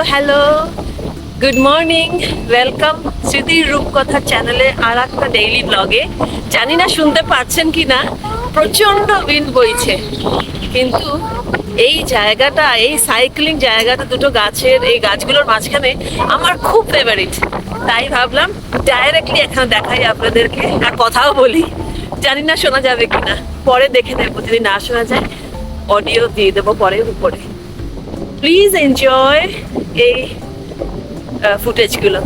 Hello hello good morning welcome স্মৃতির রূপকথা চ্যানেলে আর একটা ডেইলি ব্লগে জানি না, শুনতে পাচ্ছেন কি না প্রচণ্ড উইন্ড বইছে। কিন্তু এই জায়গাটা, এই সাইক্লিং জায়গাটা, দুটো গাছের এই গাছগুলোর মাঝখানে আমার খুব ফেভারিট তাই ভাবলাম ডাইরেক্টলি এখানে দেখাই আপনাদেরকে আর কথাও বলি। জানি না শোনা যাবে কিনা। পরে দেখে নেব, যদি না শোনা যায় অডিও দিয়ে দেবো পরে উপরে। প্লিজ এনজয় এই ফুটেজগুলো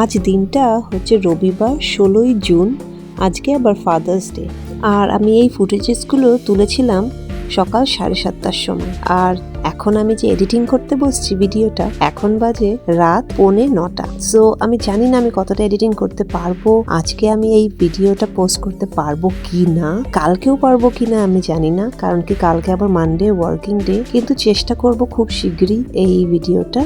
আজ দিনটা হচ্ছে রবিবার, ষোলোই জুন। আজকে আবার ফাদার্স ডে আর আমি এই ফুটেজেসগুলো তুলেছিলাম সকাল সাড়ে সাতটার সময়। আর এখন আমি যে এডিটিং করতে বসছি ভিডিওটা, এখন বাজে রাত পৌনে নটা। সো আমি জানি না আমি কতটা এডিটিং করতে পারব, আজকে আমি এই ভিডিওটা পোস্ট করতে পারব কি না কালকেও পারব কি না আমি জানি না, কারণ কি কালকে আবার মানডে ওয়ার্কিং ডে কিন্তু চেষ্টা করব খুব শীঘ্রই এই ভিডিওটা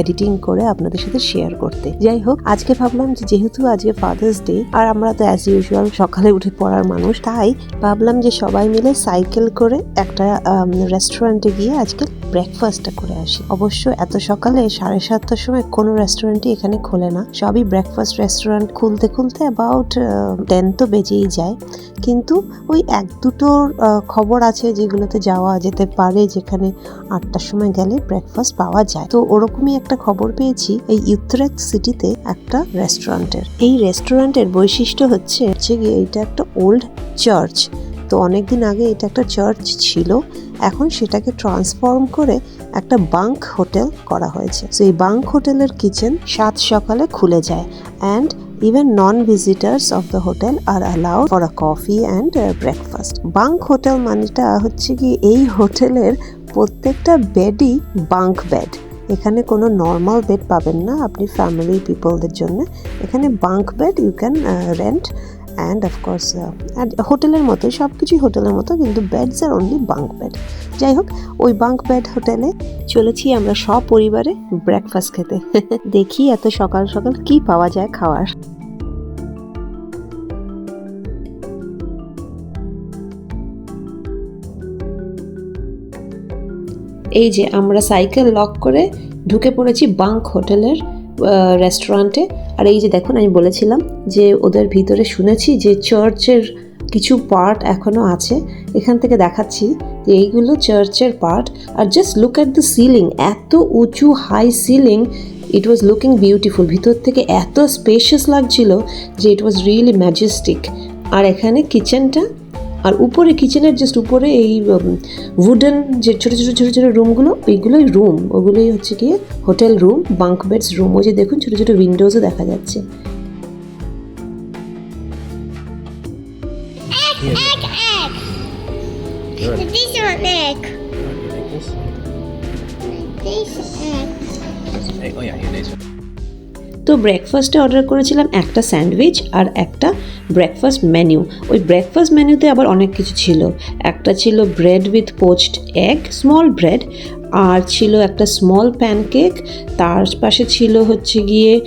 এডিটিং করে আপনাদের সাথে শেয়ার করতে। যাই হোক, আজকে ভাবলাম যে যেহেতু আজকে ফাদার্স ডে আর আমরা তো অ্যাজ ইউজুয়াল সকালে উঠে পড়ার মানুষ, তাই ভাবলাম যে সবাই মিলে সাইকেল করে একটা রেস্টুরেন্টে গিয়ে আজকে ব্রেকফাস্টটা করে আসি। অবশ্য এত সকালে সাড়ে সাতটার সময় কোনো রেস্টুরেন্টই এখানে খোলে না। সবই ব্রেকফাস্ট রেস্টুরেন্ট খুলতে খুলতে অ্যাবাউট টেন তো বেজেই যায়। কিন্তু ওই এক দুটোর খবর আছে যেগুলোতে যাওয়া যেতে পারে যেখানে আটটার সময় গেলে ব্রেকফাস্ট পাওয়া যায়। তো ওরকমই একটা খবর পেয়েছি এই ইউথরেক্ট সিটিতে একটা রেস্টুরেন্টের এই রেস্টুরেন্টের বৈশিষ্ট্য হচ্ছে হচ্ছে গিয়ে এটা একটা ওল্ড চার্চ তো অনেকদিন আগে এটা একটা চার্চ ছিল। এখন সেটাকে ট্রান্সফর্ম করে একটা বাঙ্ক হোটেল করা হয়েছে। তো এই বাঙ্ক হোটেলের কিচেন সাত সকালে খুলে যায় and even non visitors of the hotel are allow for a coffee and breakfast bunk hotel মানেটা হচ্ছে কি, এই হোটেলের প্রত্যেকটা বেডই বাঙ্ক বেড এখানে কোনো নর্মাল বেড পাবেন না, আপনি ফ্যামিলি পিপলদের জন্য। এখানে bunk bed you can rent and of course হোটেলের মতোই সব কিছুই হোটেলের মতো, কিন্তু beds are only bunk bed যাই হোক, ওই বাঙ্ক বেড হোটেলে চলেছি আমরা সপরিবারে ব্রেকফাস্ট খেতে। দেখি এত সকাল সকাল কি পাওয়া যায় খাওয়ার। এই যে আমরা সাইকেল লক করে ঢুকে পড়েছি বাঙ্ক হোটেলের রেস্টুরেন্টে আর এই যে দেখুন, আমি বলেছিলাম যে ওদের ভিতরে শুনেছি যে চার্চের কিছু পার্ট এখনও আছে। এখান থেকে দেখাচ্ছি যে এইগুলো চার্চের part R just look at the ceiling এত উঁচু high ceiling it was looking beautiful ভিতর থেকে এত স্পেশিয়াস লাগছিল যে ইট ওয়াজ রিয়েলি ম্যাজেস্টিক আর এখানে কিচেনটা আর উপরে কিচেনের জাস্ট উপরে এই উডেন যে ছোটো ছোটো ছোটো ছোটো রুমগুলো ওইগুলোই রুম ওগুলোই হচ্ছে গিয়ে hotel room bunk beds room ওই যে দেখুন ছোটো ছোটো উইন্ডোজও দেখা যাচ্ছে Egg, egg. Good. This one egg. This? This egg. Hey, oh yeah, here it is. তো ব্রেকফাস্টে অর্ডার করেছিলাম একটা স্যান্ডউইচ আর একটা ব্রেকফাস্ট মেনু ওই ব্রেকফাস্ট মেনুতে আবার অনেক কিছু ছিল। একটা ছিল bread with poached egg small bread আর ছিল একটা স্মল প্যানকেক তার পাশে ছিল হচ্ছে গিয়ে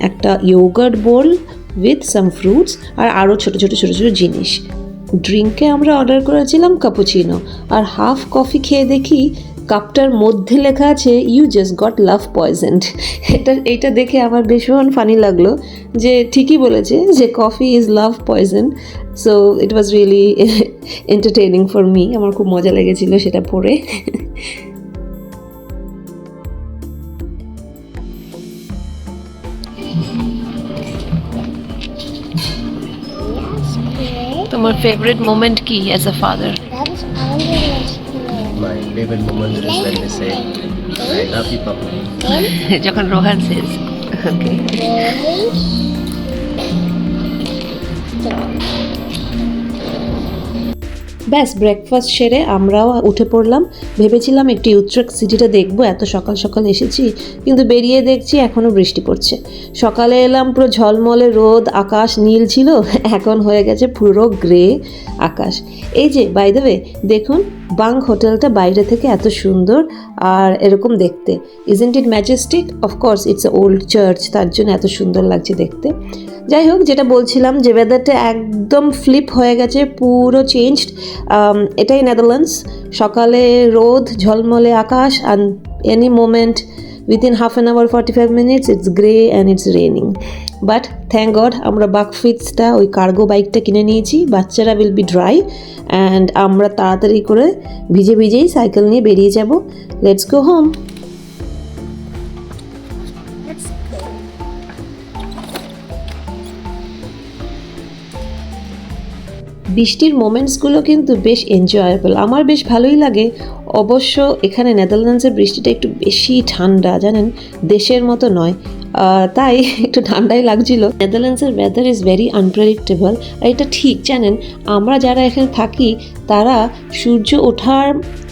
একটা yogurt bowl with some fruits আর আরও ছোটো ছোটো ছোটো ছোটো জিনিস। ড্রিঙ্কে আমরা অর্ডার করেছিলাম কাপুচিনো আর হাফ কফি খেয়ে দেখি কাপটার মধ্যে লেখা আছে you just got love poisoned এটা এইটা দেখে আমার ভীষণ ফানি লাগল যে ঠিকই বলেছে যে coffee is love poison so it was really entertaining for me আমার খুব মজা লেগেছিল সেটা পড়ে। তোমার ফেভারিট মোমেন্ট কি as a father My favorite moment is when they say, I love you, Papa. যখন রোহান সেজ ওকে ব্যাস ব্রেকফাস্ট সেরে আমরাও উঠে পড়লাম। ভেবেছিলাম একটি ইউট্রেক সিটিটা দেখব, এত সকাল সকাল এসেছি, কিন্তু বেরিয়ে দেখছি এখনও বৃষ্টি পড়ছে। সকালে এলাম পুরো ঝলমলে, রোদ, আকাশ নীল ছিল, এখন হয়ে গেছে পুরো গ্রে আকাশ। এই যে বাই দ্য ওয়ে দেখুন, বাং হোটেলটা বাইরে থেকে এত সুন্দর আর এরকম দেখতে। Isn't it majestic of course it's a old church তার জন্য এত সুন্দর লাগছে দেখতে। যাই হোক, যেটা বলছিলাম যে ওয়েদারটা একদম ফ্লিপ হয়ে গেছে, পুরো চেঞ্জড এটাই নেদারল্যান্ডস সকালে রোদ, ঝলমলে আকাশ আর any moment half half an hour 45 minutes, it's grey and it's raining but thank god আমরা বাকফিটসটা ওই কার্গো বাইকটা কিনে নিয়েছি, বাচ্চারা উইল বি ড্রাই অ্যান্ড আমরা তাড়াতাড়ি করে ভিজে ভিজেই সাইকেল নিয়ে বেরিয়ে যাব। লেটস গো হোম বৃষ্টির মোমেন্টসগুলো কিন্তু বেশ এনজয়েবল আমার বেশ ভালোই লাগে। অবশ্য এখানে নেদারল্যান্ডসের বৃষ্টিটা একটু বেশি ঠান্ডা, জানেন? দেশের মতো নয়। তাই একটু ঠান্ডাই লাগছিল। নেদারল্যান্ডসের ওয়েদার ইজ ভেরি আনপ্রেডিক্টেবল আর এটা ঠিক, জানেন? আমরা যারা এখানে থাকি, তারা সূর্য ওঠার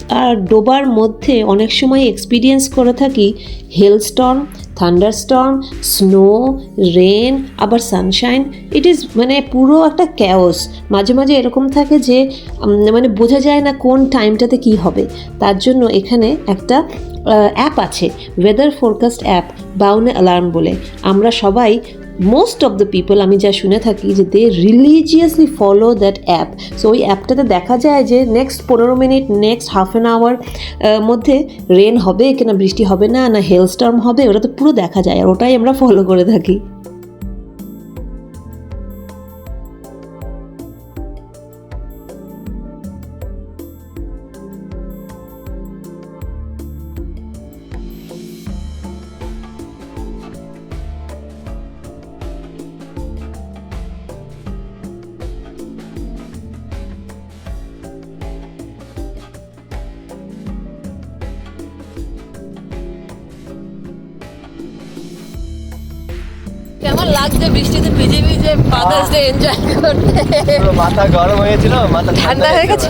আর ডোবার মধ্যে অনেক সময় এক্সপিরিয়েন্স করে থাকি। হেলস্টর্ম থান্ডারস্টর্ম স্নো রেন আবার সানশাইন ইট ইজ মানে পুরো একটা ক্যাওস মাঝে মাঝে এরকম থাকে যে মানে বোঝা যায় না কোন টাইমটাতে কি হবে। তার জন্য এখানে একটা অ্যাপ আছে weather forecast app Buienalarm বলে। আমরা সবাই মোস্ট অফ দ্য পিপল আমি যা শুনে থাকি যে they religiously follow that app so ওই অ্যাপটাতে দেখা যায় যে নেক্সট পনেরো minute next half an hour মধ্যে রেন হবে কিনা, বৃষ্টি হবে না না হেলস্টর্ম হবে ওটা তো পুরো দেখা যায় আর ওটাই আমরা ফলো করে থাকি। কেমন লাগছে বৃষ্টিতে? ভিজে ভিজে ফাদার্স ডে এনজয় করতে? মাথা গরম হয়েছিল মাথা ঠান্ডা হয়ে গেছে।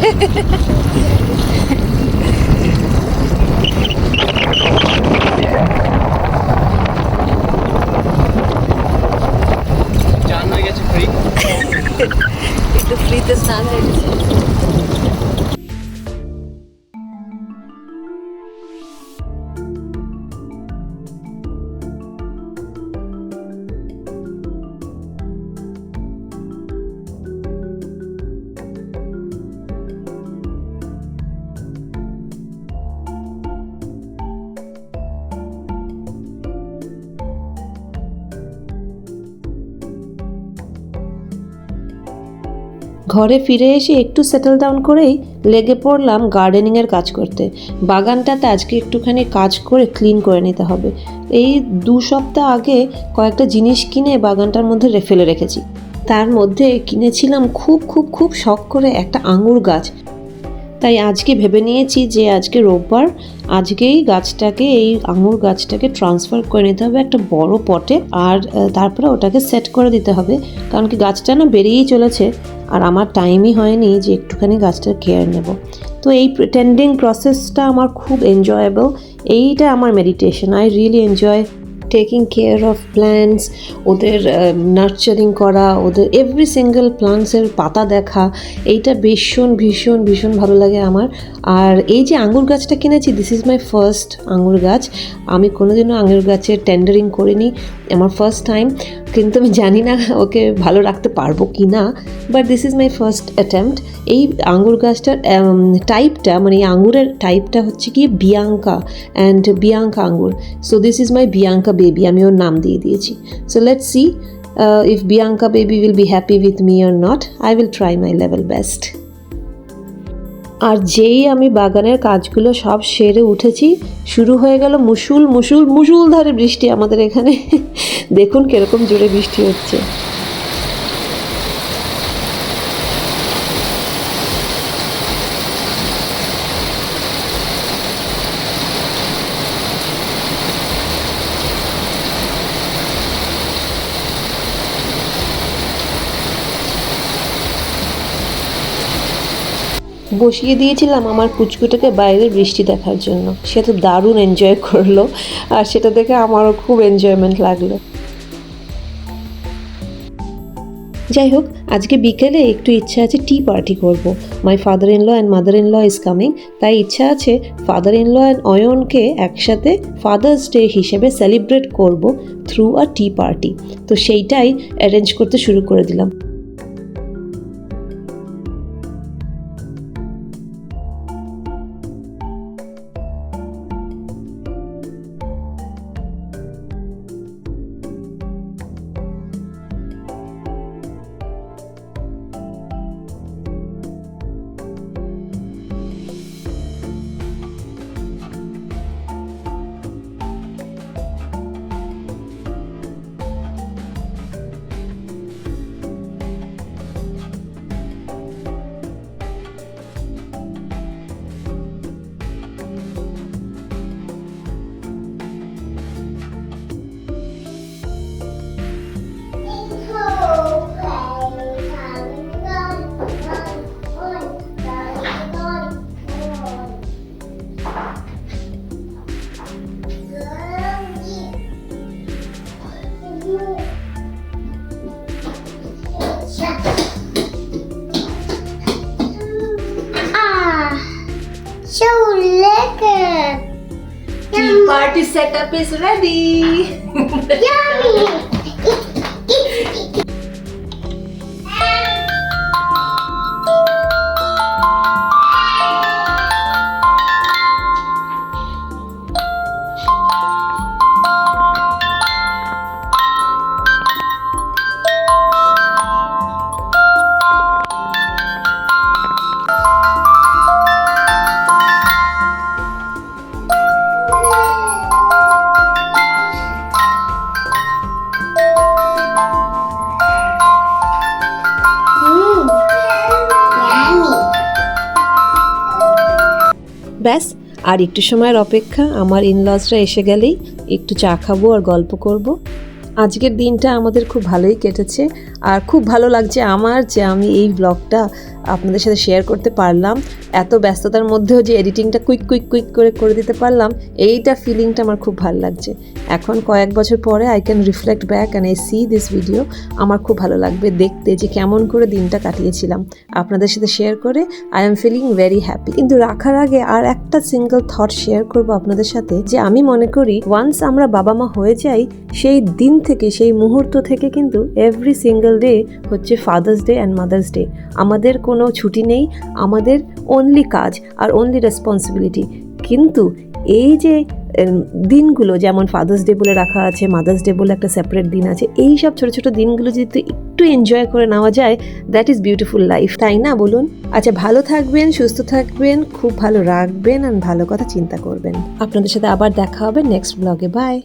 একটু ফ্রিতে স্নান হয়ে গেছে। ঘরে ফিরে এসে একটু সেটেল ডাউন করেই লেগে পড়লাম গার্ডেনিংয়ের কাজ করতে। বাগানটাতে আজকে একটুখানি কাজ করে ক্লিন করে নিতে হবে। এই দু সপ্তাহ আগে কয়েকটা জিনিস কিনে বাগানটার মধ্যে ফেলে রেখেছি। তার মধ্যে কিনেছিলাম খুব খুব খুব শখ করে একটা আঙুর গাছ। তাই আজকে ভেবে নিয়েছি যে আজকে রোববার, আজকেই গাছটাকে, এই আঙুর গাছটাকে ট্রান্সফার করে নিতে হবে একটা বড় পটে আর তারপরে ওটাকে সেট করে দিতে হবে। কারণ কি গাছটা না বেরিয়েই চলেছে আর আমার টাইমই হয়নি যে একটুখানি গাছটার কেয়ার নেব। তো এই টেন্ডিং প্রসেসটা আমার খুব এনজয়েবল এইটা আমার meditation I really enjoy taking care of plants ওদের নার্চারিং করা, ওদের এভরি সিঙ্গেল প্লান্টসের পাতা দেখা, এইটা ভীষণ ভীষণ ভীষণ ভালো লাগে আমার। আর এই যে আঙুর গাছটা কিনেছি দিস ইজ মাই ফার্স্ট আঙুর গাছ। আমি কোনোদিনও আঙুর গাছের টেন্ডারিং করিনি, আমার ফার্স্ট টাইম কিন্তু আমি জানি না ওকে ভালো রাখতে পারব কি না but this is my first attempt এই আঙুর গাছটার টাইপটা মানে এই আঙুরের টাইপটা হচ্ছে কি বিয়াঙ্কা অ্যান্ড বিয়াঙ্কা আঙুর so this is my Bianca baby আমি ওর নাম দিয়ে দিয়েছি। So let see if Bianca baby will be happy with me or not I will try my level best আর যেই আমি বাগানের কাজগুলো সব সেরে উঠেছি, শুরু হয়ে গেল মুসুল মুসুল মুসুল ধারে বৃষ্টি আমাদের এখানে। দেখুন কীরকম জোরে বৃষ্টি হচ্ছে। বসিয়ে দিয়েছিলাম আমার পুচকুটাকে বাইরের বৃষ্টি দেখার জন্য। সে তো দারুণ এনজয় করল, আর সেটা দেখে আমারও খুব এনজয়মেন্ট লাগল। যাই হোক, আজকে বিকেলে একটু ইচ্ছা আছে টি পার্টি করব। My father in law and mother in law is coming তাই ইচ্ছা আছে ফাদার ইন ল অ্যান্ড অয়নকে একসাথে ফাদার্স ডে হিসেবে সেলিব্রেট করব থ্রু আ টি পার্টি তো সেইটাই অ্যারেঞ্জ করতে শুরু করে দিলাম। Setup is ready. Yummy. ব্যাস, আর একটু সময়ের অপেক্ষা আমার ইনলজরা এসে গেলেই একটু চা খাব আর গল্প করব। আজকের দিনটা আমাদের খুব ভালোই কেটেছে। আর খুব ভালো লাগছে আমার যে আমি এই ব্লগটা আপনাদের সাথে শেয়ার করতে পারলাম। এত ব্যস্ততার মধ্যেও যে এডিটিংটা কুইক কুইক কুইক করে করে দিতে পারলাম, এইটা ফিলিংটা আমার খুব ভালো লাগছে। এখন কয়েক বছর পরে I can reflect back and I see this video আমার খুব ভালো লাগবে দেখতে যে কেমন করে দিনটা কাটিয়েছিলাম। আপনাদের সাথে শেয়ার করে I am feeling very happy কিন্তু রাখার আগে আর একটা সিঙ্গেল থট শেয়ার করব আপনাদের সাথে, যে আমি মনে করি ওয়ান্স আমরা বাবা মা হয়ে যাই, সেই দিন থেকে, সেই মুহূর্ত থেকে কিন্তু এভরি সিঙ্গেল ডে হচ্ছে father's day and mother's day আমাদের কোনো ছুটি নেই, আমাদের অনলি কাজ আর অনলি রেসপন্সিবিলিটি কিন্তু এই যে দিনগুলো, যেমন ফাদার্স ডে বলে রাখা আছে মাদার্স ডে বলে একটা সেপারেট দিন আছে, এই সব ছোটো ছোটো দিনগুলো যদি একটু এনজয় করে নেওয়া যায় দ্যাট ইজ বিউটিফুল লাইফ তাই না বলুন? আচ্ছা ভালো থাকবেন, সুস্থ থাকবেন, খুব ভালো রাখবেন আর ভালো কথা চিন্তা করবেন। আপনাদের সাথে আবার দেখা হবে নেক্সট ব্লগে বাই